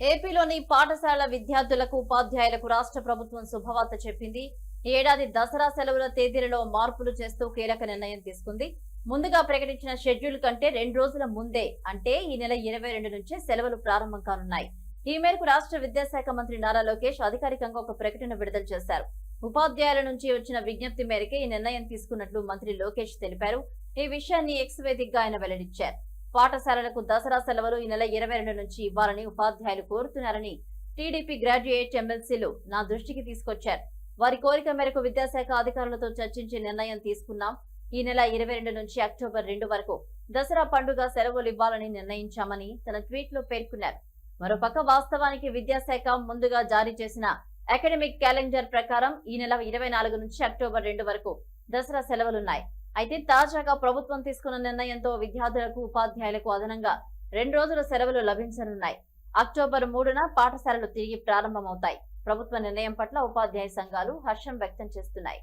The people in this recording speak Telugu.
ఏపీలోని పాఠశాల విద్యార్థులకు ఉపాధ్యాయులకు రాష్ట్ర ప్రభుత్వం శుభవార్త చెప్పింది. ఈ ఏడాది దసరా సెలవుల తేదీలలో మార్పులు చేస్తూ కీలక నిర్ణయం తీసుకుంది. ముందుగా ప్రకటించిన షెడ్యూల్ కంటే రెండు రోజుల ముందే అంటే ఈ నెల ఇరవై రెండు నుంచే సెలవులు ప్రారంభం కానున్నాయి. ఈ మేరకు రాష్ట్ర విద్యాశాఖ మంత్రి నారా లోకేష్ అధికారికంగా ఒక ప్రకటన విడుదల చేశారు. ఉపాధ్యాయుల నుంచి వచ్చిన విజ్ఞప్తి మేరకే ఈ నిర్ణయం తీసుకున్నట్లు మంత్రి లోకేష్ తెలిపారు. ఈ విషయాన్ని ఎక్స్ వేదికగా ఆయన వెల్లడించారు. పాఠశాలలకు దసరా సెలవులు ఈ నెల ఇరవై రెండు నుంచి ఇవ్వాలని ఉపాధ్యాయులు కోరుతున్నారని టీడీపీ గ్రాడ్యుయేట్ ఎమ్మెల్సీలు నా దృష్టికి తీసుకొచ్చారు. వారి కోరిక మేరకు విద్యాశాఖ అధికారులతో చర్చించి నిర్ణయం తీసుకున్నాం. ఈ నెల ఇరవై రెండు నుంచి అక్టోబర్ రెండు వరకు దసరా పండుగ సెలవులు ఇవ్వాలని నిర్ణయించామని తన ట్వీట్లో పేర్కొన్నారు. మరోపక్క వాస్తవానికి విద్యాశాఖ ముందుగా జారీ చేసిన అకాడమిక్ క్యాలెండర్ ప్రకారం ఈ నెల ఇరవై నాలుగు నుంచి అక్టోబర్ రెండు వరకు దసరా సెలవులున్నాయి. అయితే తాజాగా ప్రభుత్వం తీసుకున్న నిర్ణయంతో విద్యార్థులకు ఉపాధ్యాయులకు అదనంగా రెండు రోజుల సెలవులు లభించనున్నాయి. అక్టోబర్ మూడున పాఠశాలలు తిరిగి ప్రారంభమవుతాయి. ప్రభుత్వ నిర్ణయం పట్ల ఉపాధ్యాయ సంఘాలు హర్షం వ్యక్తం చేస్తున్నాయి.